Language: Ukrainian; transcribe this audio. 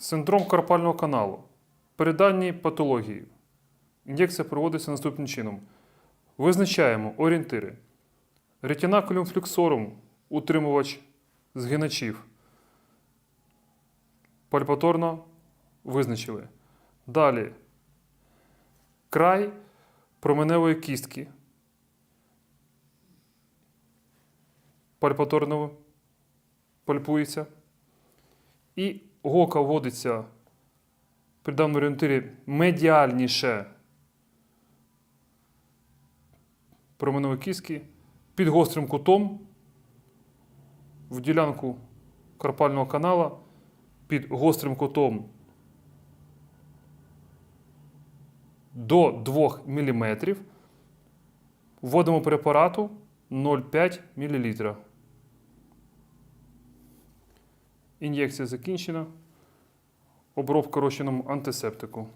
Синдром карпального каналу. При патології ін'єкція проводиться наступним чином. Визначаємо орієнтири. Ретінакулюм флюксорум, утримувач згиначів. Пальпаторно визначили. Далі. Край променевої кістки. Пальпаторно пальпується. І гока вводиться при даному орієнтирі медіальніше променевої кістки під гострим кутом в ділянку карпального канала під гострим кутом до 2 мм. Вводимо препарату 0,5 мл. Ін'єкція закінчена. Обробка розчином антисептику.